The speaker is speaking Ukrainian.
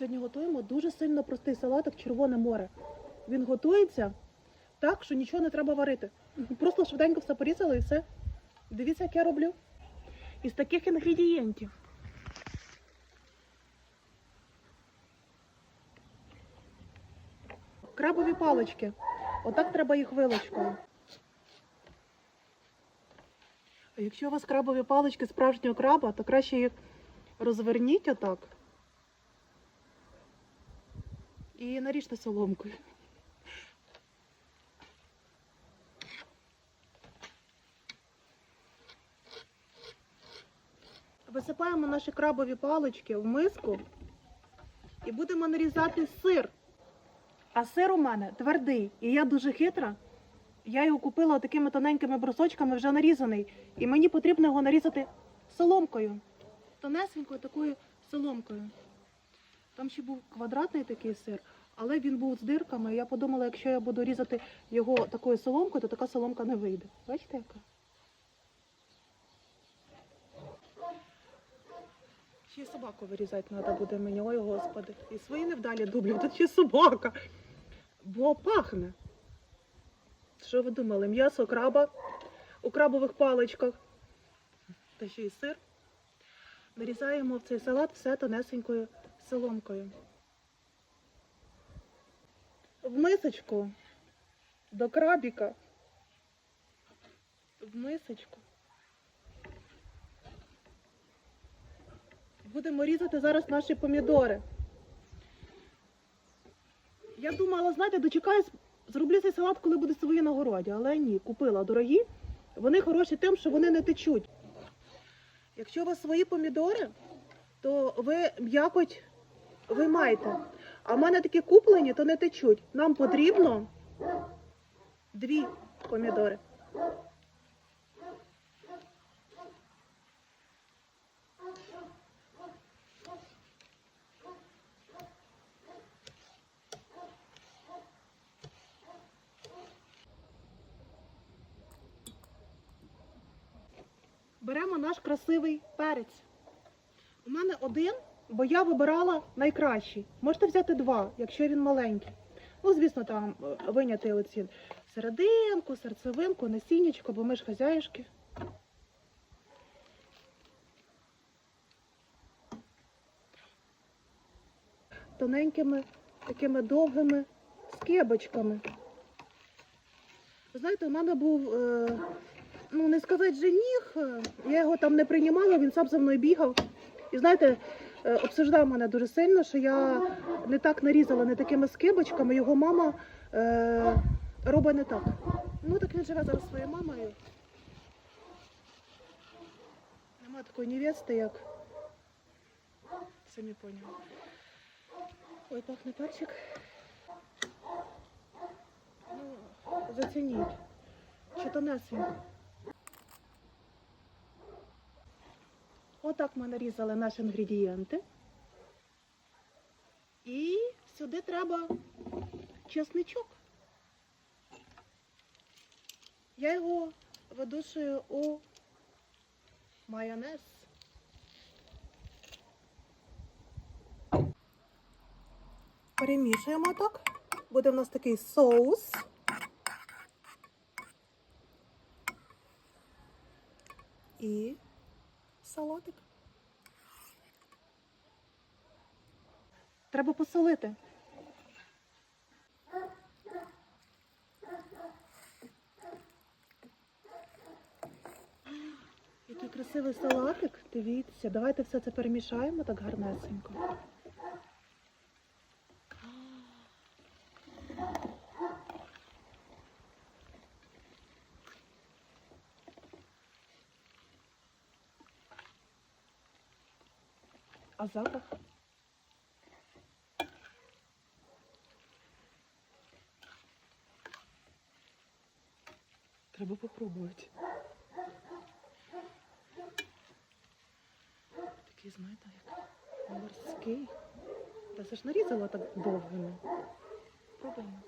Сьогодні готуємо дуже сильно простий салатик Червоне море. Він готується так, що нічого не треба варити. Просто швиденько все порізали і все. Дивіться, як я роблю. Із таких інгредієнтів. Крабові палички. Отак треба їх вилочкою. А якщо у вас крабові палички справжнього краба, то краще їх розверніть отак. І наріжте соломкою. Висипаємо наші крабові палички в миску і будемо нарізати сир. А сир у мене твердий, і я дуже хитра. Я його купила такими тоненькими брусочками, вже нарізаний. І мені потрібно його нарізати соломкою. Тонесенькою такою соломкою. Там ще був квадратний такий сир, але він був з дирками. Я подумала, якщо я буду різати його такою соломкою, то така соломка не вийде. Бачите, яка? Ще собаку вирізати треба буде мені, ой, господи. І свої невдалі дублі, тут ще собака. Бо пахне. Що ви думали? М'ясо краба у крабових паличках. Та ще й сир. Нарізаємо в цей салат все тонесенькою соломкою. В мисочку до крабіка. В мисочку. Будемо різати зараз наші помідори. Я думала, знаєте, дочекаюсь, зроблю цей салат, коли буде свої на городі, але ні, купила дорогі. Вони хороші тим, що вони не течуть. Якщо у вас свої помідори, то ви м'якоть виймаєте. А в мене такі куплені, то не течуть. Нам потрібно дві помідори. Беремо наш красивий перець. У мене один, бо я вибирала найкращий. Можете взяти два, якщо він маленький. Ну, звісно, там е, виняти оці серединку, серцевинку, насіннячко, бо ми ж хазяюшки. Тоненькими, такими довгими скибочками. Знаєте, у мене був, е, ну не сказати жених, я його там не приймала, він сам за мною бігав. І знаєте, обсуждав мене дуже сильно, що я не так нарізала, не такими скибочками, його мама е, робить не так. Ну так він живе зараз своєю мамою. Нема такої невести, як самі поняли. Ой, пахне перчик. Ну, зацініть. Чи тонесенько. Отак ми нарізали наші інгредієнти. І сюди треба чесничок. Я його видушую у майонез. Перемішуємо так. Буде в нас такий соус. І салатик. Треба посолити. Який красивий салатик. Дивіться, давайте все це перемішаємо так гарнесенько. А запах? Треба попробувати. Такий, знаєте, як морський. Та це ж нарізала так довгими. Пробуємо.